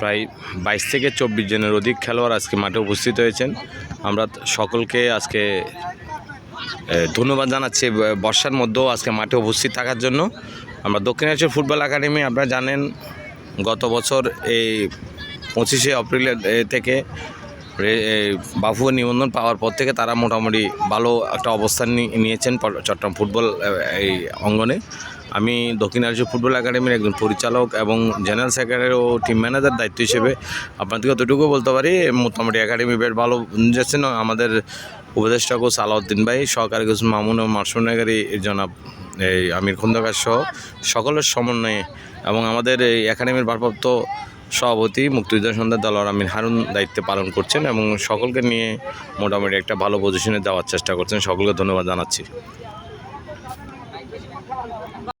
প্রায় বাইশ থেকে চব্বিশ জনের অধিক খেলোয়াড় আজকে মাঠে উপস্থিত হয়েছেন। আমরা সকলকে আজকে ধন্যবাদ জানাচ্ছি বর্ষার মধ্যেও আজকে মাঠে উপস্থিত থাকার জন্য। আমরা দক্ষিণাঞ্চল ফুটবল একাডেমি, আপনারা জানেন, গত বছর এই পঁচিশে এপ্রিলের থেকে বাফুয়া নিবন্ধন পাওয়ার পর থেকে তারা মোটামুটি ভালো একটা অবস্থান নিয়েছেন চট্টগ্রাম ফুটবল এই অঙ্গনে। আমি দক্ষিণাঞ্চল ফুটবল একাডেমির একজন পরিচালক এবং জেনারেল সেক্রেটারি ও টিম ম্যানেজার দায়িত্ব হিসেবে আপনাদেরকে অতটুকু বলতে পারি, মোটামুটি একাডেমি বেশ ভালো যাচ্ছেন আমাদের উপদেষ্টা কোচ আলাউদ্দিন ভাই, সহকারী কোচ মামুন ও মাসুনাগারি জনাব, এই আমির খন্দকার সহ সকলের সমন্বয়ে এবং আমাদের এই একাডেমির ভারপ্রাপ্ত সভাপতি মুক্তিযোদ্ধা সন্ধ্যা দলার আমিন হারুন দায়িত্ব পালন করছেন এবং সকলকে নিয়ে মোটামুটি একটা ভালো পজিশনে দেওয়ার চেষ্টা করছেন। সকলকে ধন্যবাদ জানাচ্ছি।